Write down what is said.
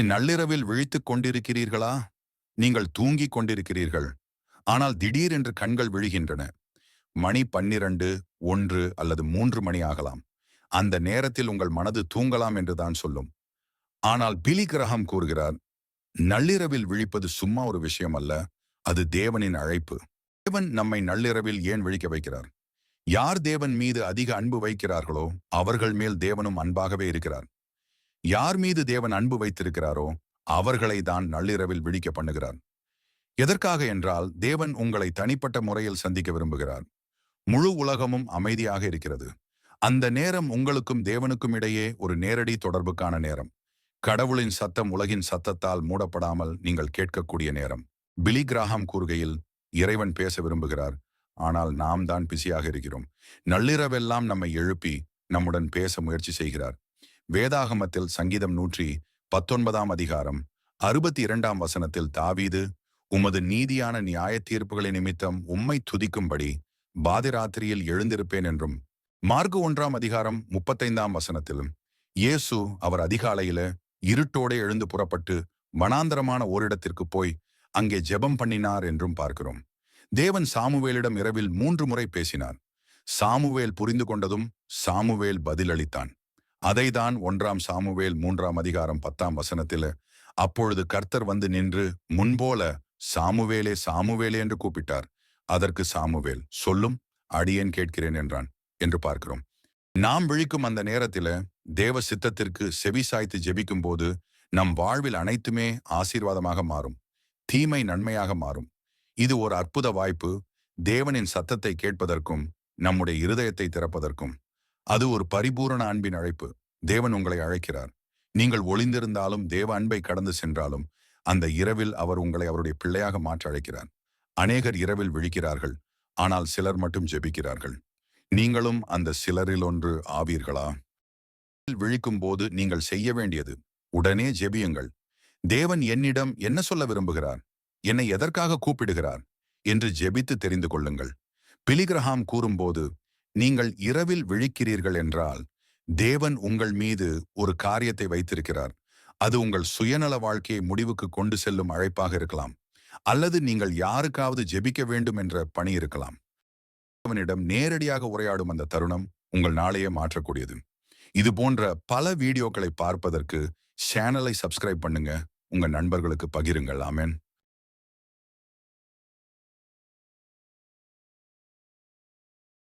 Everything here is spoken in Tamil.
இந்நள்ளிரவில் விழித்துக் கொண்டிருக்கிறீர்களா? நீங்கள் தூங்கிக் கொண்டிருக்கிறீர்கள். ஆனால் திடீரென்று கண்கள் விழுகின்றன. மணி பன்னிரண்டு ஒன்று அல்லது மூன்று மணி ஆகலாம். அந்த நேரத்தில் உங்கள் மனது தூங்கலாம் என்றுதான் சொல்லும். ஆனால் பிலி கிரகம் கூறுகிறார் நள்ளிரவில் விழிப்பது சும்மா ஒரு விஷயம் அல்ல. அது தேவனின் அழைப்பு. தேவன் நம்மை நள்ளிரவில் ஏன் விழிக்க வைக்கிறார்? யார் தேவன் மீது அதிக அன்பு வைக்கிறார்களோ அவர்கள் மேல் தேவனும் அன்பாகவே இருக்கிறார். யார் மீது தேவன் அன்பு வைத்திருக்கிறாரோ அவர்களை தான் நள்ளிரவில் விழிக்க பண்ணுகிறார். எதற்காக என்றால் தேவன் உங்களை தனிப்பட்ட முறையில் சந்திக்க விரும்புகிறார். முழு உலகமும் அமைதியாக இருக்கிறது. அந்த நேரம் உங்களுக்கும் தேவனுக்கும் இடையே ஒரு நேரடி தொடர்புக்கான நேரம். கடவுளின் சத்தம் உலகின் சத்தத்தால் மூடப்படாமல் நீங்கள் கேட்கக்கூடிய நேரம். பிலி கிராஹாம் கூறுகையில் இறைவன் பேச விரும்புகிறார். ஆனால் நாம் தான் பிஸியாக இருக்கிறோம். நள்ளிரவெல்லாம் நம்மை எழுப்பி நம்முடன் பேச முயற்சி செய்கிறார். வேதாகமத்தில் சங்கீதம் நூற்றி பத்தொன்பதாம் அதிகாரம் அறுபத்தி இரண்டாம் வசனத்தில் தாவீது உமது நீதியான நியாய தீர்ப்புகளை நிமித்தம் உம்மை துதிக்கும்படி பாதிராத்திரியில் எழுந்திருப்பேன் என்றும் மார்கு ஒன்றாம் அதிகாரம் முப்பத்தைந்தாம் வசனத்திலும் இயேசு அவர் அதிகாலையில இருட்டோட எழுந்து புறப்பட்டு வனாந்தரமான ஓரிடத்திற்கு போய் அங்கே ஜெபம் பண்ணினார் என்றும் பார்க்கிறோம். தேவன் சாமுவேலிடம் இரவில் மூன்று முறை பேசினார். சாமுவேல் புரிந்து கொண்டதும் சாமுவேல் பதிலளித்தான். அதைதான் ஒன்றாம் சாமுவேல் மூன்றாம் அதிகாரம் பத்தாம் வசனத்தில அப்பொழுது கர்த்தர் வந்து நின்று முன்போல சாமுவேலே சாமுவேலே என்று கூப்பிட்டார். அதற்கு சாமுவேல் சொல்லும் அடியேன் கேட்கிறேன் என்றான் என்று பார்க்கிறோம். நாம் விழிக்கும் அந்த நேரத்தில் தேவ சித்தத்திற்கு செவி சாய்த்து ஜெபிக்கும் போது நம் வாழ்வில் அனைத்துமே ஆசீர்வாதமாக மாறும். தீமை நன்மையாக மாறும். இது ஒரு அற்புத வாய்ப்பு. தேவனின் சத்தத்தை கேட்பதற்கும் நம்முடைய இருதயத்தை திறப்பதற்கும். அது ஒரு பரிபூரண அன்பின் அழைப்பு. தேவன் உங்களை அழைக்கிறார். நீங்கள் ஒளிந்திருந்தாலும் தேவ அன்பை கடந்து சென்றாலும் அந்த இரவில் அவர் உங்களை அவருடைய பிள்ளையாக மாற்ற அழைக்கிறார். அநேகர் இரவில் விழிக்கிறார்கள் ஆனால் சிலர் மட்டும் ஜெபிக்கிறார்கள். நீங்களும் அந்த சிலரில் ஒன்று ஆவீர்களா? விழிக்கும் போது நீங்கள் செய்ய வேண்டியது உடனே ஜெபியுங்கள். தேவன் என்னிடம் என்ன சொல்ல விரும்புகிறார்? என்னை எதற்காக கூப்பிடுகிறார்? என்று ஜெபித்து தெரிந்து கொள்ளுங்கள். பிலிகிரஹாம் கூறும்போது நீங்கள் இரவில் விழிக்கிறீர்கள் என்றால் தேவன் உங்கள் மீது ஒரு காரியத்தை வைத்திருக்கிறார். அது உங்கள் சுயநல வாழ்க்கையை முடிவுக்கு கொண்டு செல்லும் அழைப்பாக இருக்கலாம். அல்லது நீங்கள் யாருக்காவது ஜெபிக்க வேண்டும் என்ற பணி இருக்கலாம். அவனிடம் நேரடியாக உரையாடும் அந்த தருணம் உங்கள் நாளையே மாற்றக்கூடியது. இது போன்ற பல வீடியோக்களை பார்ப்பதற்கு சேனலை சப்ஸ்கிரைப் பண்ணுங்க. உங்க நண்பர்களுக்கு பகிருங்கள். ஆமேன்.